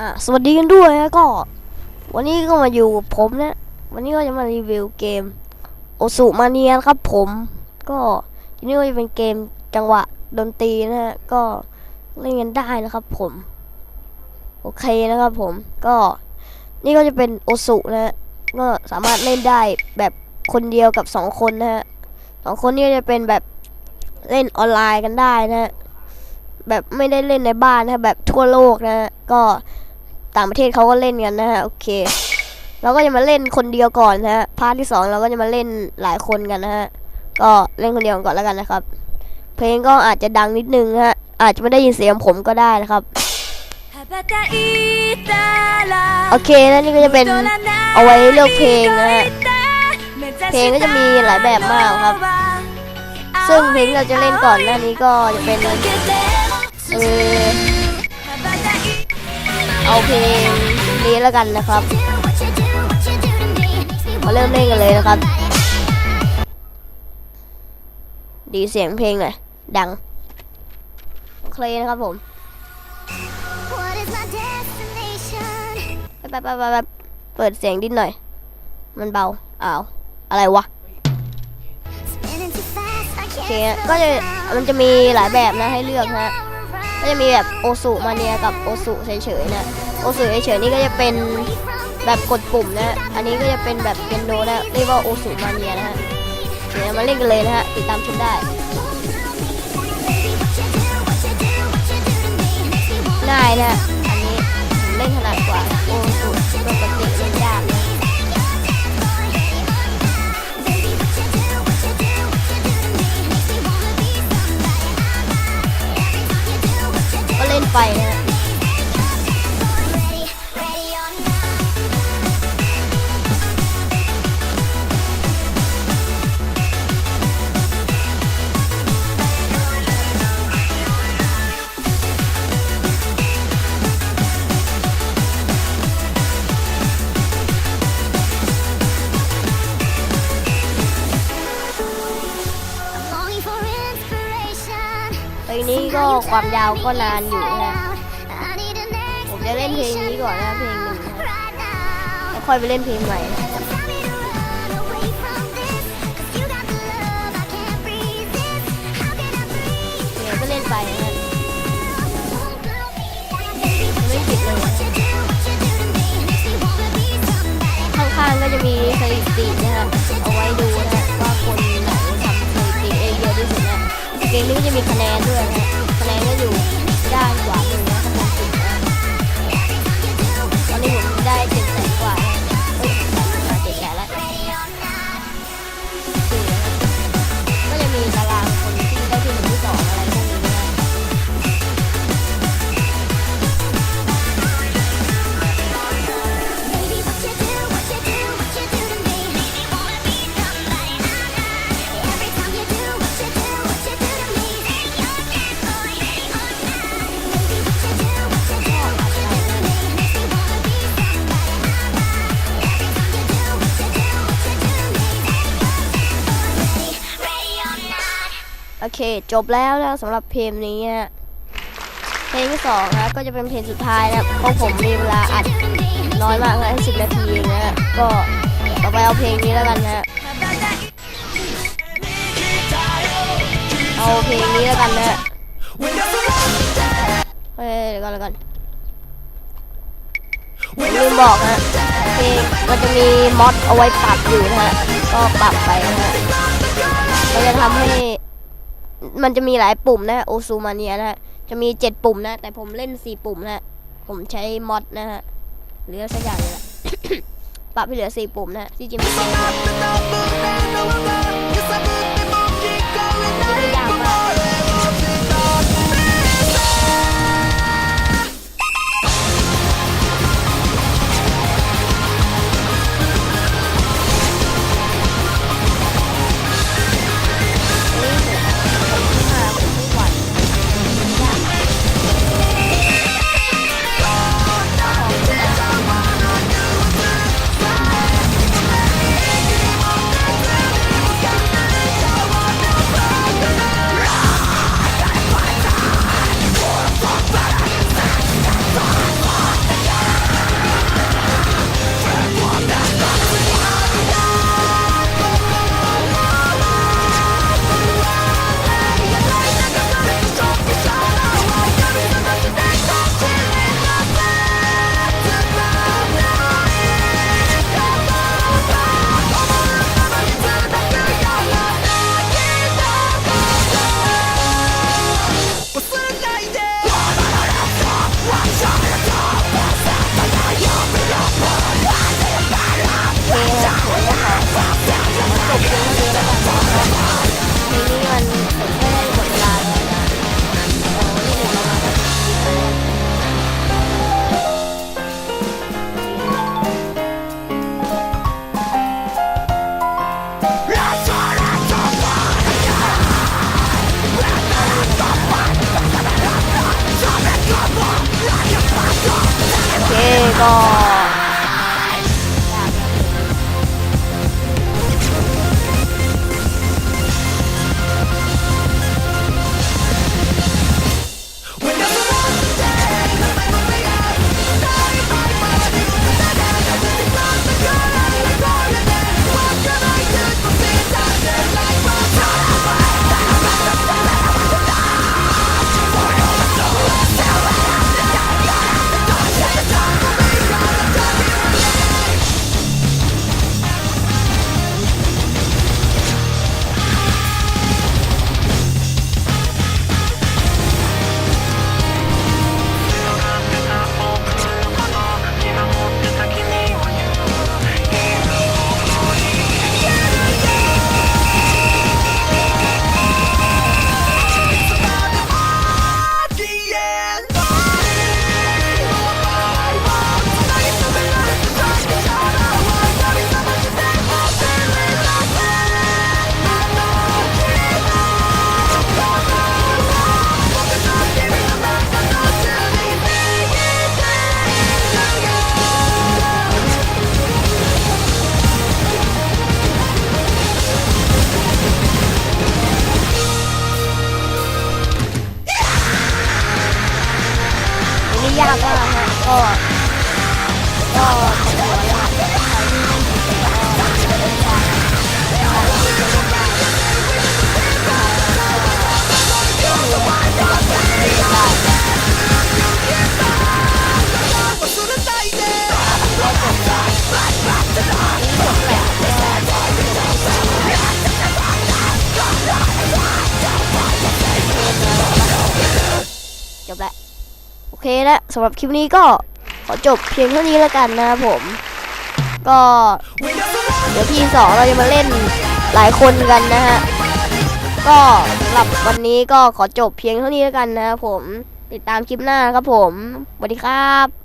อะสวัสดีกันด้วยนะก็ วันนี้ก็มาอยู่กับผมนะ วันนี้ก็จะมารีวิวเกมโอสุมาเนียนครับผม ก็ทีนี้ก็จะเป็นเกมจังหวะดนตรีนะฮะ ก็เล่นกันได้นะครับผม โอเคนะครับผม ก็นี่ก็จะเป็นโอสุนะฮะ ก็สามารถเล่นได้แบบคนเดียวกับสองคนนะฮะสองคนนี้ก็จะเป็นแบบเล่นออนไลน์กันได้นะฮะแบบไม่ได้เล่นในบ้านนะแบบทั่วโลกนะฮะก็ ต่างประเทศเขาก็เล่นกันนะฮะโอเค เราก็จะมาเล่นคนเดียวก่อนนะฮะพาร์ทที่สองเราก็จะมาเล่นหลายคนกันนะฮะก็เล่นคนเดียวก่อนแล้วกันนะครับ เพลงก็อาจจะดังนิดนึงฮะอาจจะไม่ได้ยินเสียงผมก็ได้นะครับโอเคแล้วนี่ก็จะเป็นเอาไว้เลือกเพลงนะฮะเพลงก็จะมีหลายแบบมากครับ ซึ่งเพลงเราจะเล่นก่อนหน้านี้ก็จะเป็นเออ เอาเพลงนี้แล้วกันนะครับมาเริ่มเล่นกันเลยนะครับ ดีเสียงเพลงหน่อยดังเคนะครับผมไปไปไปไปเปิดเสียงดิดหน่อย มันเบาอ้าวอะไรวะโอเคก็จะมันจะมีหลายแบบนะให้เลือกนะ ก็จะมีแบบโอสุมาเนียกับโอสุเฉยๆนะโอสุเฉยๆนี่ก็จะเป็นแบบกดปุ่มนะ อันนี้ก็จะเป็นแบบเปียโนนะเรียกว่าโอสุมาเนียนะฮะเดี๋ยวมาเล่นกันเลยนะฮะติดตามชมได้ง่ายนะอันนี้เล่นถนัดกว่าโอสุปกติเล่นยาก ก็ความยาวก็นานอยู่นะฮะผมจะเล่นเพลงนี้ก่อนนะเพลงหนึ่งนะแล้วค่อยไปเล่นเพลงใหม่เดี๋ยวก็เล่นไปนะฮะไม่ผิดเลยนะข้างๆก็จะมีสถิตินะฮะเอาไว้ดูนะฮะว่าคนไหนทำสถิติเองเยอะที่สุดนะเกมนี้ก็จะมีคะแนนด้วยนะ โอเค จบแล้วนะสำหรับเพลงนี้นะเพลงที่สองนะก็จะเป็นเพลงสุดท้ายนะเพราะผมมีเวลาอัดน้อยมากนะสิบนาทีเองนะก็ต่อไปเอาเพลงนี้แล้วกันนะเอาเพลงนี้แล้วกันนะเฮ้ยเดี๋ยวก่อนเดี๋ยวก่อนลืมบอกนะเพลงมันจะมีมอดเอาไว้ปรับอยู่นะฮะก็ปรับไปนะฮะมันจะทำให้ มันจะมีหลายปุ่มนะโอซูมาเนียนะฮะจะมีเจ็ดปุ่มนะ แต่ผมเล่นสี่ปุ่มนะ ผมใช้มอดนะฮะเหลือสักอย่างเละปรับให้เหลือสี่ปุ่มนะที่จริง ก็ ยากมากฮะก็ก็จบแล้วโอเคนะ สำหรับคลิปนี้ก็ขอจบเพียงเท่านี้แล้วกันนะครับผม ก็เดี๋ยวที่สองเราจะมาเล่นหลายคนกันนะฮะ ก็สำหรับวันนี้ก็ขอจบเพียงเท่านี้แล้วกันนะครับผม ติดตามคลิปหน้าครับผมสวัสดีครับ